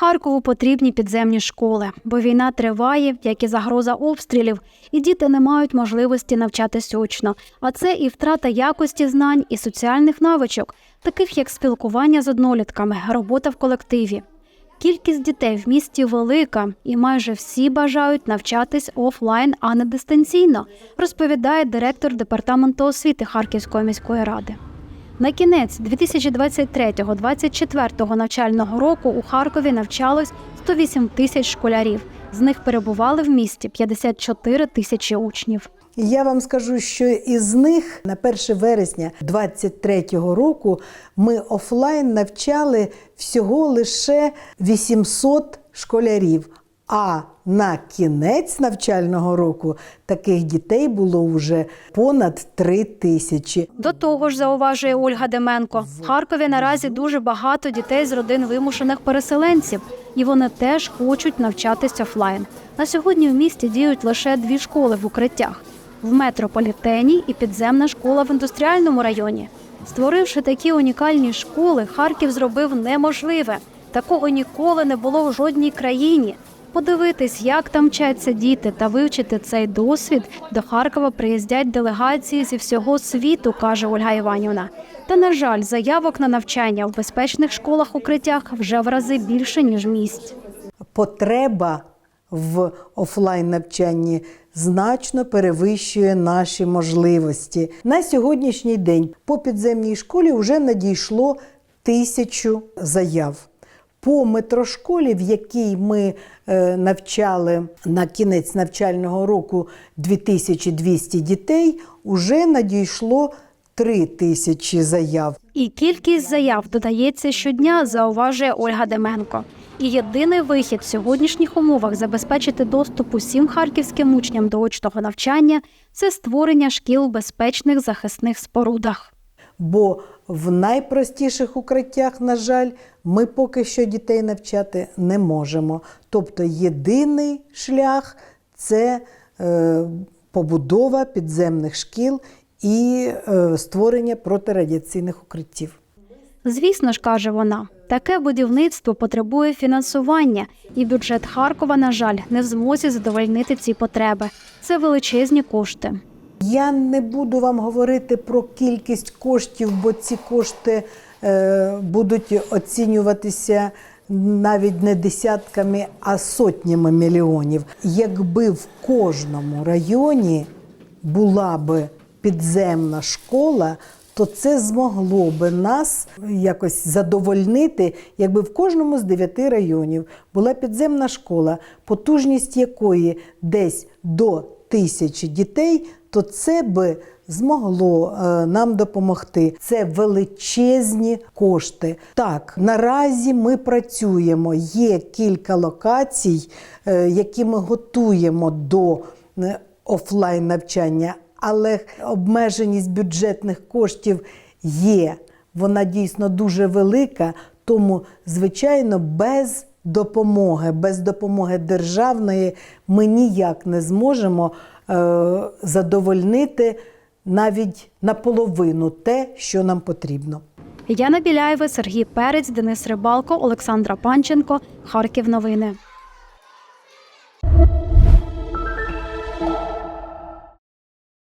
Харкову потрібні підземні школи, бо війна триває, як і загроза обстрілів, і діти не мають можливості навчатись очно. А це і втрата якості знань, і соціальних навичок, таких як спілкування з однолітками, робота в колективі. Кількість дітей в місті велика, і майже всі бажають навчатись офлайн, а не дистанційно, розповідає директор департаменту освіти Харківської міської ради. На кінець 2023-2024 навчального року у Харкові навчалось 108 тисяч школярів. З них перебували в місті 54 тисячі учнів. Я вам скажу, що із них на 1 вересня 2023 року ми офлайн навчали всього лише 800 школярів. А на кінець навчального року таких дітей було вже понад 3 тисячі. До того ж, зауважує Ольга Деменко, в Харкові наразі дуже багато дітей з родин вимушених переселенців, і вони теж хочуть навчатись офлайн. На сьогодні в місті діють лише дві школи в укриттях в метрополітені і підземна школа в індустріальному районі. Створивши такі унікальні школи, Харків зробив неможливе. Такого ніколи не було в жодній країні. Подивитись, як там вчаться діти, та вивчити цей досвід до Харкова приїздять делегації зі всього світу, каже Ольга Іванівна. Та на жаль, заявок на навчання в безпечних школах укриттях вже в рази більше ніж місць. Потреба в офлайн навчанні значно перевищує наші можливості. На сьогоднішній день по підземній школі вже надійшло тисячу заяв. По метрошколі, в якій ми е, навчали на кінець навчального року 2200 дітей, уже надійшло 3 тисячі заяв. І кількість заяв додається щодня, зауважує Ольга Деменко. І єдиний вихід в сьогоднішніх умовах забезпечити доступ усім харківським учням до очного навчання це створення шкіл в безпечних захисних спорудах. Бо в найпростіших укриттях, на жаль, ми поки що дітей навчати не можемо. Тобто єдиний шлях це е, побудова підземних шкіл і е, створення протирадіаційних укриттів. Звісно ж, каже вона, таке будівництво потребує фінансування, і бюджет Харкова, на жаль, не в змозі задовольнити ці потреби. Це величезні кошти. Я не буду вам говорити про кількість коштів, бо ці кошти е, будуть оцінюватися навіть не десятками, а сотнями мільйонів. Якби в кожному районі була би підземна школа, то це змогло би нас якось задовольнити, якби в кожному з дев'яти районів була підземна школа, потужність якої десь до тисячі дітей, то це би змогло е, нам допомогти. Це величезні кошти. Так, наразі ми працюємо. Є кілька локацій, е, які ми готуємо до е, офлайн навчання, але обмеженість бюджетних коштів є. Вона дійсно дуже велика, тому, звичайно, без допомоги, без допомоги державної ми ніяк не зможемо е, задовольнити навіть наполовину те, що нам потрібно. Яна Біляєва, Сергій Перець, Денис Рибалко, Олександра Панченко. Харків новини.